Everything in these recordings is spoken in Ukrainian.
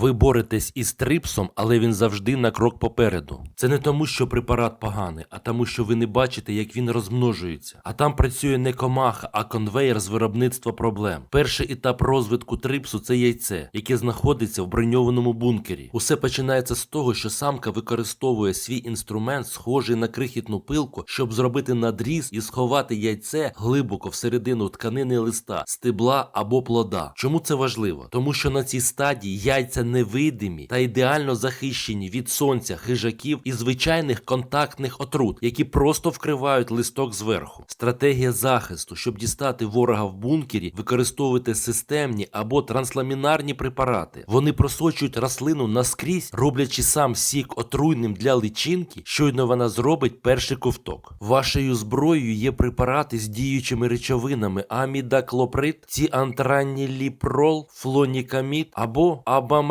Ви боретесь із трипсом, але він завжди на крок попереду. Це не тому, що препарат поганий, а тому, що ви не бачите, як він розмножується. А там працює не комаха, а конвейер з виробництва проблем. Перший етап розвитку трипсу це яйце, яке знаходиться в броньованому бункері. Усе починається з того, що самка використовує свій інструмент, схожий на крихітну пилку, щоб зробити надріз і сховати яйце глибоко всередину тканини листа, стебла або плода. Чому це важливо? Тому що на цій стадії яйця невидимі та ідеально захищені від сонця, хижаків і звичайних контактних отрут, які просто вкривають листок зверху. Стратегія захисту, щоб дістати ворога в бункері, використовуйте системні або трансламінарні препарати. Вони просочують рослину наскрізь, роблячи сам сік отруйним для личинки, щойно вона зробить перший ковток. Вашою зброєю є препарати з діючими речовинами амідаклоприд, ціантраніліпрол, флонікамід або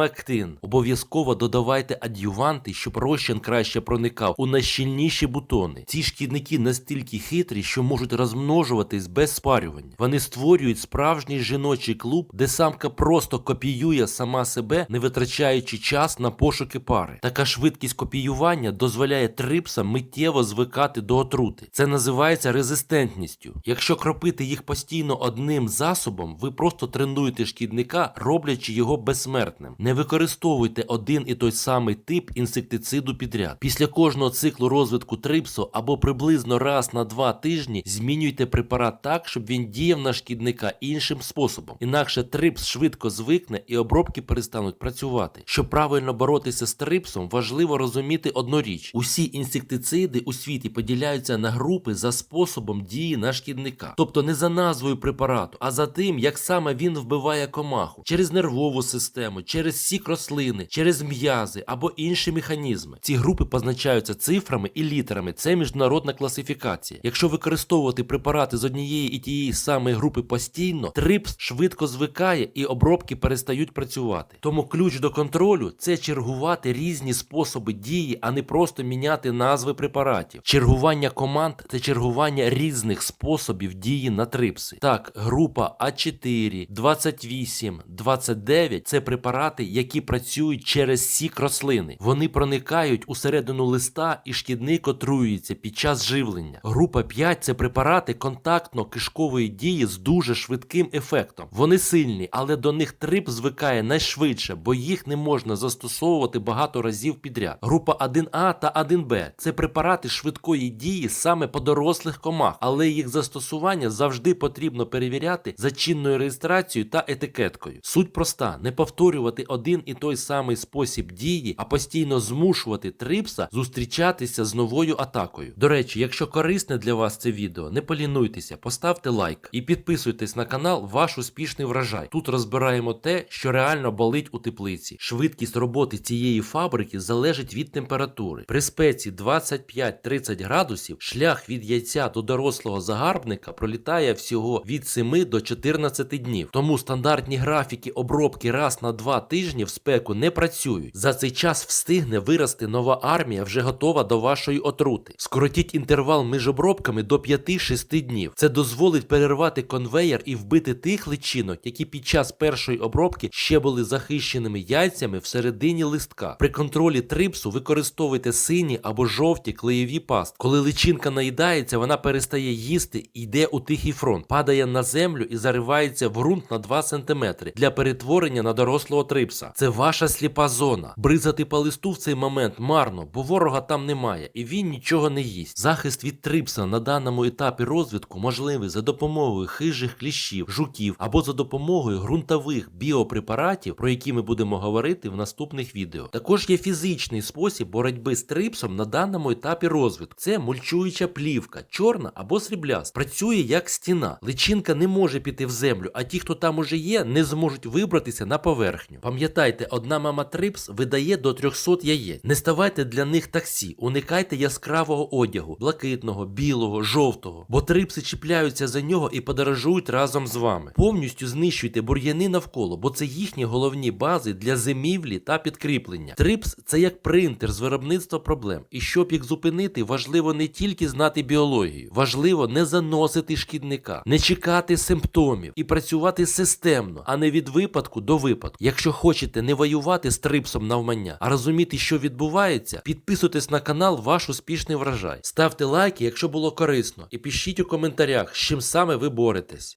абамектин. Обов'язково додавайте адюванти, щоб розчин краще проникав у найщільніші бутони. Ці шкідники настільки хитрі, що можуть розмножуватись без спарювання. Вони створюють справжній жіночий клуб, де самка просто копіює сама себе, не витрачаючи час на пошуки пари. Така швидкість копіювання дозволяє трипсам миттєво звикати до отрути. Це називається резистентністю. Якщо кропити їх постійно одним засобом, ви просто тренуєте шкідника, роблячи його безсмертним. Не використовуйте один і той самий тип інсектициду підряд. Після кожного циклу розвитку трипсу або приблизно раз на два тижні змінюйте препарат так, щоб він діяв на шкідника іншим способом. Інакше трипс швидко звикне і обробки перестануть працювати. Щоб правильно боротися з трипсом, важливо розуміти одну річ: усі інсектициди у світі поділяються на групи за способом дії на шкідника, тобто не за назвою препарату, а за тим, як саме він вбиває комаху через нервову систему, через сік рослини, через м'язи або інші механізми. Ці групи позначаються цифрами і літерами. Це міжнародна класифікація. Якщо використовувати препарати з однієї і тієї самої групи постійно, трипс швидко звикає і обробки перестають працювати. Тому ключ до контролю це чергувати різні способи дії, а не просто міняти назви препаратів. Чергування команд це чергування різних способів дії на трипси. Так, група А4, 28, 29 це препарати, які працюють через сік рослини. Вони проникають усередину листа і шкідник отруюється під час живлення. Група 5 це препарати контактно-кишкової дії з дуже швидким ефектом. Вони сильні, але до них трип звикає найшвидше, бо їх не можна застосовувати багато разів підряд. Група 1А та 1Б це препарати швидкої дії саме по дорослих комах, але їх застосування завжди потрібно перевіряти за чинною реєстрацією та етикеткою. Суть проста: не повторювати один і той самий спосіб дії, а постійно змушувати трипса зустрічатися з новою атакою. До речі, якщо корисне для вас це відео, не полінуйтеся, поставте лайк і підписуйтесь на канал Ваш успішний врожай. Тут розбираємо те, що реально болить у теплиці. Швидкість роботи цієї фабрики залежить від температури. При спеці 25-30 градусів шлях від яйця до дорослого загарбника пролітає всього від 7 до 14 днів. Тому стандартні графіки обробки раз на 2 тижні в спеку не працюють. За цей час встигне вирости нова армія, вже готова до вашої отрути. Скоротіть інтервал між обробками до 5-6 днів. Це дозволить перервати конвеєр і вбити тих личинок, які під час першої обробки ще були захищеними яйцями всередині листка. При контролі трипсу використовуйте сині або жовті клеєві паст. Коли личинка наїдається, вона перестає їсти і йде у тихий фронт, падає на землю і заривається в ґрунт на 2 см для перетворення на дорослого трипса. Це ваша сліпа зона. Бризати по листу в цей момент марно, бо ворога там немає і він нічого не їсть. Захист від трипса на даному етапі розвитку можливий за допомогою хижих кліщів, жуків або за допомогою ґрунтових біопрепаратів, про які ми будемо говорити в наступних відео. Також є фізичний спосіб боротьби з трипсом на даному етапі розвитку. Це мульчуюча плівка, чорна або срібляста. Працює як стіна. Личинка не може піти в землю, а ті, хто там уже є, не зможуть вибратися на поверхню. Пам'ятайте, одна мама трипс видає до 300 яєць. Не ставайте для них таксі, уникайте яскравого одягу, блакитного, білого, жовтого, бо трипси чіпляються за нього і подорожують разом з вами. Повністю знищуйте бур'яни навколо, бо це їхні головні бази для зимівлі та підкріплення. Трипс це як принтер з виробництва проблем. І щоб їх зупинити, важливо не тільки знати біологію, важливо не заносити шкідника, не чекати симптомів і працювати системно, а не від випадку до випадку. Якщо хочете хочете не воювати з трипсом навмання, а розуміти, що відбувається, підписуйтесь на канал Ваш успішний врожай. Ставте лайки, якщо було корисно, і пишіть у коментарях, з чим саме ви боретесь.